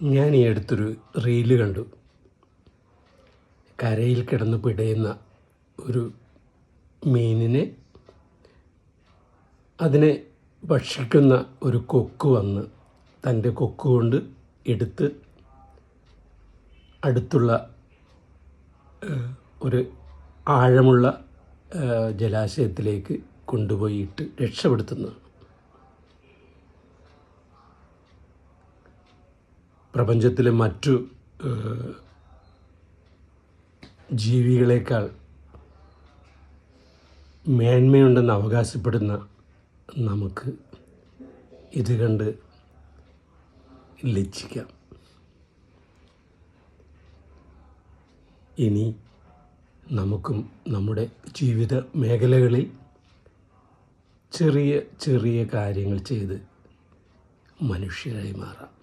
ഞാൻ ഈ അടുത്തൊരു റീൽ കണ്ടു. കരയിൽ കിടന്ന് പിടയുന്ന ഒരു മീനിനെ അതിനെ ഭക്ഷിക്കുന്ന ഒരു കൊക്ക് വന്ന് തന്റെ കൊക്ക് കൊണ്ട് എടുത്ത് അടുത്തുള്ള ഒരു ആഴമുള്ള ജലാശയത്തിലേക്ക് കൊണ്ടുപോയിട്ട് രക്ഷപ്പെടുത്തുന്നത് പ്രപഞ്ചത്തിലെ മറ്റു ജീവികളേക്കാൾ മേന്മയുണ്ടെന്ന് അവകാശപ്പെടുന്ന നമുക്ക് ഇത് കണ്ട് ലജ്ജിക്കാം. ഇനി നമുക്കും നമ്മുടെ ജീവിത മേഖലകളിൽ ചെറിയ ചെറിയ കാര്യങ്ങൾ ചെയ്ത് മനുഷ്യരായി മാറാം.